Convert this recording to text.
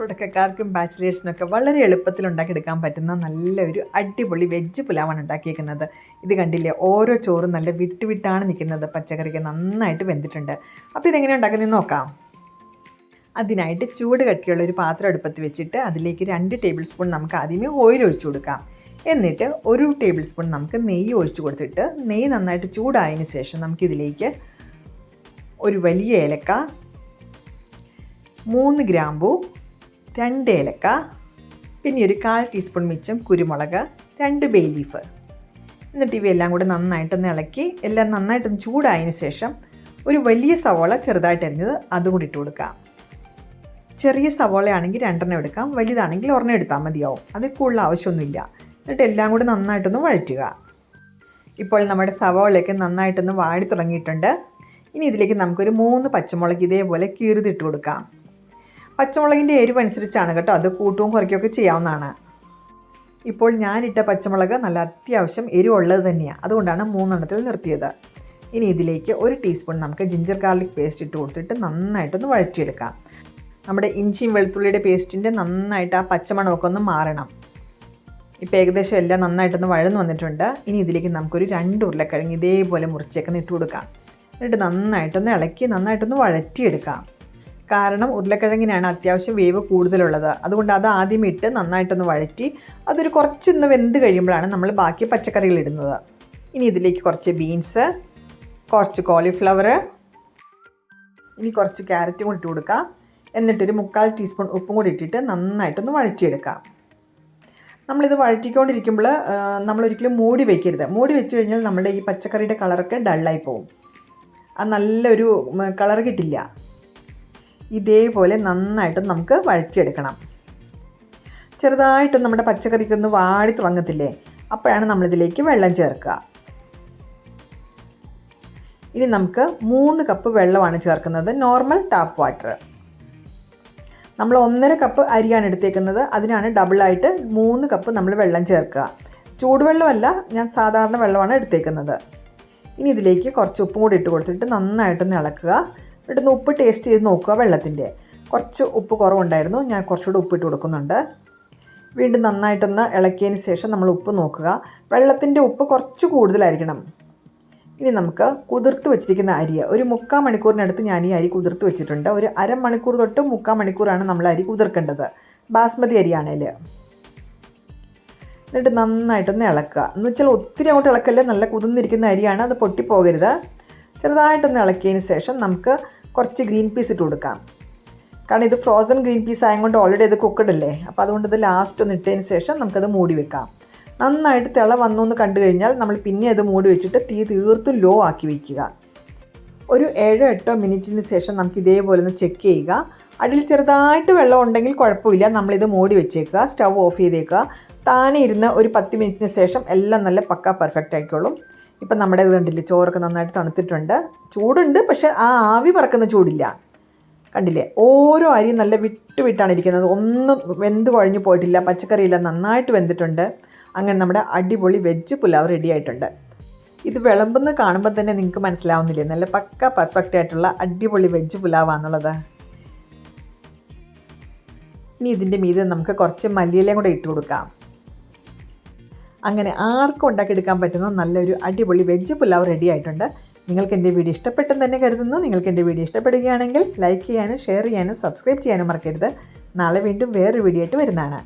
തുടക്കക്കാർക്കും ബാച്ചിലേഴ്സിനൊക്കെ വളരെ എളുപ്പത്തിൽ ഉണ്ടാക്കിയെടുക്കാൻ പറ്റുന്ന നല്ലൊരു അടിപൊളി വെജ് പുലാവാണ് ഉണ്ടാക്കിയേക്കുന്നത്. ഇത് കണ്ടില്ലേ? ഓരോ ചോറും നല്ല വിട്ടുവിട്ടാണ് നിൽക്കുന്നത്. പച്ചക്കറിക്ക് നന്നായിട്ട് വെന്തിട്ടുണ്ട്. അപ്പോൾ ഇതെങ്ങനെ ഉണ്ടാക്കുന്നതെന്ന് നോക്കാം. അതിനായിട്ട് ചൂട് കട്ടിയുള്ള ഒരു പാത്രം അടുപ്പത്ത് വെച്ചിട്ട് അതിലേക്ക് രണ്ട് ടേബിൾ സ്പൂൺ നമുക്ക് ആദ്യമേ ഓയിൽ ഒഴിച്ചു കൊടുക്കാം. എന്നിട്ട് ഒരു ടേബിൾ സ്പൂൺ നമുക്ക് നെയ്യ് ഒഴിച്ചു കൊടുത്തിട്ട് നെയ്യ് നന്നായിട്ട് ചൂടായതിന് ശേഷം നമുക്കിതിലേക്ക് ഒരു വലിയ ഏലക്ക മൂന്ന് ഗ്രാമ്പു രണ്ട് ഏലക്ക പിന്നെ ഒരു കാൽ ടീസ്പൂൺ മിച്ചം കുരുമുളക് രണ്ട് ബേ ലീഫ് എന്നിട്ട് ഇവയെല്ലാം കൂടെ നന്നായിട്ടൊന്ന് ഇളക്കി എല്ലാം നന്നായിട്ടൊന്ന് ചൂടായതിന് ശേഷം ഒരു വലിയ സവോള ചെറുതായിട്ട് അരിഞ്ഞത് അതും കൂടി ഇട്ട് കൊടുക്കാം. ചെറിയ സവോളയാണെങ്കിൽ രണ്ടെണ്ണം എടുക്കാം വലുതാണെങ്കിൽ ഒരെണ്ണം എടുത്താൽ മതിയാവും. അത് കൂടുതൽ ആവശ്യമൊന്നുമില്ല. എന്നിട്ട് എല്ലാം കൂടി നന്നായിട്ടൊന്ന് വഴറ്റുക. ഇപ്പോൾ നമ്മുടെ സവോളയൊക്കെ നന്നായിട്ടൊന്ന് വാടി തുടങ്ങിയിട്ടുണ്ട്. ഇനി ഇതിലേക്ക് നമുക്കൊരു മൂന്ന് പച്ചമുളക് ഇതേപോലെ കീറിതിട്ട് കൊടുക്കാം. പച്ചമുളകിന്റെ എരിവ് അനുസരിച്ചാണ് കേട്ടോ. അത് കൂട്ടവും കുറയ്ക്കുകയൊക്കെ ചെയ്യാവുന്നതാണ്. ഇപ്പോൾ ഞാനിട്ട പച്ചമുളക് നല്ല അത്യാവശ്യം എരിവുള്ളത് തന്നെയാണ് അതുകൊണ്ടാണ് മൂന്നെണ്ണത്തിൽ നിർത്തിയത്. ഇനി ഇതിലേക്ക് ഒരു ടീസ്പൂൺ നമുക്ക് ജിഞ്ചർ ഗാർലിക് പേസ്റ്റ് ഇട്ട് കൊടുത്തിട്ട് നന്നായിട്ടൊന്ന് വഴറ്റിയെടുക്കാം. നമ്മുടെ ഇഞ്ചിയും വെളുത്തുള്ളിയുടെ പേസ്റ്റിന്റെ നന്നായിട്ട് ആ പച്ചമണമൊക്കെ ഒന്ന് മാറണം. ഇപ്പോൾ ഏകദേശം എല്ലാം നന്നായിട്ടൊന്ന് വഴന്ന് വന്നിട്ടുണ്ട്. ഇനി ഇതിലേക്ക് നമുക്കൊരു രണ്ട് ഉരുളക്കിഴങ്ങ് ഇതേപോലെ മുറിച്ചേക്കൊന്ന് ഇട്ട് കൊടുക്കാം. എന്നിട്ട് നന്നായിട്ടൊന്ന് ഇളക്കി നന്നായിട്ടൊന്ന് വഴറ്റിയെടുക്കാം. കാരണം ഉരുളക്കിഴങ്ങിനാണ് അത്യാവശ്യം വേവ് കൂടുതലുള്ളത്. അതുകൊണ്ട് അത് ആദ്യം ഇട്ട് നന്നായിട്ടൊന്ന് വഴറ്റി അതൊരു കുറച്ചൊന്ന് വെന്ത് കഴിയുമ്പോഴാണ് നമ്മൾ ബാക്കി പച്ചക്കറികൾ ഇടുന്നത്. ഇനി ഇതിലേക്ക് കുറച്ച് ബീൻസ് കുറച്ച് കോളിഫ്ലവർ ഇനി കുറച്ച് ക്യാരറ്റും കൂടി ഇട്ട് കൊടുക്കാം. എന്നിട്ടൊരു മുക്കാൽ ടീസ്പൂൺ ഉപ്പും കൂടി ഇട്ടിട്ട് നന്നായിട്ടൊന്ന് വഴറ്റിയെടുക്കാം. നമ്മളിത് വഴറ്റിക്കൊണ്ടിരിക്കുമ്പോൾ നമ്മളൊരിക്കലും മൂടി വയ്ക്കരുത് മൂടി വെച്ച് കഴിഞ്ഞാൽ നമ്മുടെ ഈ പച്ചക്കറിയുടെ കളറൊക്കെ ഡള്ളായി പോകും അത് നല്ലൊരു കളർ കിട്ടില്ല. ഇതേപോലെ നന്നായിട്ട് നമുക്ക് വഴറ്റിയെടുക്കണം. ചെറുതായിട്ട് നമ്മുടെ പച്ചക്കറിക്കൊന്ന് വാടി തുടങ്ങത്തില്ലേ അപ്പോഴാണ് നമ്മളിതിലേക്ക് വെള്ളം ചേർക്കുക. ഇനി നമുക്ക് മൂന്ന് കപ്പ് വെള്ളമാണ് ചേർക്കുന്നത് നോർമൽ ടാപ്പ് വാട്ടർ നമ്മൾ ഒന്നര കപ്പ് അരിയാണ് എടുത്തേക്കുന്നത് അതിനാണ് ഡബിളായിട്ട് മൂന്ന് കപ്പ് നമ്മൾ വെള്ളം ചേർക്കുക. ചൂടുവെള്ളമല്ല ഞാൻ സാധാരണ വെള്ളമാണ് എടുത്തേക്കുന്നത്. ഇനി ഇതിലേക്ക് കുറച്ച് ഉപ്പും കൂടി ഇട്ട് കൊടുത്തിട്ട് നന്നായിട്ടൊന്ന് ഇളക്കുക. എന്നിട്ടൊന്ന് ഉപ്പ് ടേസ്റ്റ് ചെയ്ത് നോക്കുക വെള്ളത്തിന്റെ. കുറച്ച് ഉപ്പ് കുറവുണ്ടായിരുന്നു. ഞാൻ കുറച്ചുകൂടെ ഉപ്പിട്ട് കൊടുക്കുന്നുണ്ട്. വീണ്ടും നന്നായിട്ടൊന്ന് ഇളക്കിയതിന് ശേഷം നമ്മൾ ഉപ്പ് നോക്കുക. വെള്ളത്തിന്റെ ഉപ്പ് കുറച്ച് കൂടുതലായിരിക്കണം. ഇനി നമുക്ക് കുതിർത്ത് വെച്ചിരിക്കുന്ന അരി ഒരു മുക്കാൽ മണിക്കൂറിനടുത്ത് ഞാൻ ഈ അരി കുതിർത്ത് വെച്ചിട്ടുണ്ട്. ഒരു അരമണിക്കൂർ തൊട്ട് മുക്കാൽ മണിക്കൂറാണ് നമ്മൾ അരി കുതിർക്കേണ്ടത്. ബാസ്മതി അരിയാണേൽ. എന്നിട്ട് നന്നായിട്ടൊന്ന് ഇളക്കുക. എന്ന് വെച്ചാൽ ഒത്തിരി അങ്ങോട്ട് ഇളക്കല്ലേ? നല്ല കുതിർന്നിരിക്കുന്ന അരിയാണ്. അത് പൊട്ടിപ്പോകരുത്. ചെറുതായിട്ടൊന്ന് ഇളക്കിയതിന് ശേഷം നമുക്ക് കുറച്ച് ഗ്രീൻ പീസ് ഇട്ട് കൊടുക്കാം. കാരണം ഇത് ഫ്രോസൺ ഗ്രീൻ പീസ് ആയതുകൊണ്ട് ഓൾറെഡി ഇത് കുക്കഡ് അല്ലേ? അപ്പോൾ അതുകൊണ്ട് ഇത് ലാസ്റ്റ് ഒന്ന് ഇട്ടതിന് ശേഷം നമുക്കത് മൂടി വെക്കാം. നന്നായിട്ട് തിള വന്നു എന്ന് കണ്ടു കഴിഞ്ഞാൽ നമ്മൾ പിന്നെ അത് മൂടി വെച്ചിട്ട് തീ തീർത്തും ലോ ആക്കി വയ്ക്കുക ഒരു ഏഴോ എട്ടോ മിനിറ്റിന് ശേഷം നമുക്ക് ഇതേപോലെ ഒന്ന് ചെക്ക് ചെയ്യുക. അടിയിൽ ചെറുതായിട്ട് വെള്ളം ഉണ്ടെങ്കിൽ കുഴപ്പമില്ല. നമ്മളിത് മൂടി വെച്ചേക്കുക സ്റ്റൗ ഓഫ് ചെയ്തേക്കുക. താനെ ഇരുന്ന് ഒരു പത്ത് മിനിറ്റിന് ശേഷം എല്ലാം നല്ല പക്ക പെർഫെക്റ്റ് ആയിക്കോളും. ഇപ്പം നമ്മുടെ ഇത് കണ്ടില്ലേ ചോറൊക്കെ നന്നായിട്ട് തണുത്തിട്ടുണ്ട്. ചൂടുണ്ട് പക്ഷേ ആ ആവി പറക്കുന്ന ചൂടില്ല. കണ്ടില്ലേ? ഓരോ അരിയും നല്ല വിട്ട് വിട്ടാണ് ഇരിക്കുന്നത്. ഒന്നും വെന്ത് കുഴഞ്ഞു പോയിട്ടില്ല. പച്ചക്കറിയില്ല നന്നായിട്ട് വെന്തിട്ടുണ്ട്. അങ്ങനെ നമ്മുടെ അടിപൊളി വെജ് പുലാവ് റെഡി ആയിട്ടുണ്ട്. ഇത് വിളമ്പെന്ന് കാണുമ്പോൾ തന്നെ നിങ്ങൾക്ക് മനസ്സിലാവുന്നില്ലേ? നല്ല പക്ക പെർഫെക്റ്റ് ആയിട്ടുള്ള അടിപൊളി വെജ് പുലാവാന്നുള്ളത്. ഇനി ഇതിന്റെ മീതെ നമുക്ക് കുറച്ച് മല്ലിയിലയും കൂടെ ഇട്ട് കൊടുക്കാം. അങ്ങനെ ആർക്കും ഉണ്ടാക്കിയെടുക്കാൻ പറ്റുന്ന നല്ലൊരു അടിപൊളി വെജ് പുലാവ് റെഡി ആയിട്ടുണ്ട്. നിങ്ങൾക്ക് എന്റെ വീഡിയോ ഇഷ്ടപ്പെട്ടെന്ന് തന്നെ കരുതുന്നു. നിങ്ങൾക്ക് എന്റെ വീഡിയോ ഇഷ്ടപ്പെടുകയാണെങ്കിൽ ലൈക്ക് ചെയ്യാനും ഷെയർ ചെയ്യാനും സബ്സ്ക്രൈബ് ചെയ്യാനും മറക്കരുത്. നാളെ വീണ്ടും വേറൊരു വീഡിയോ ആയിട്ട് വരുന്നതാണ്.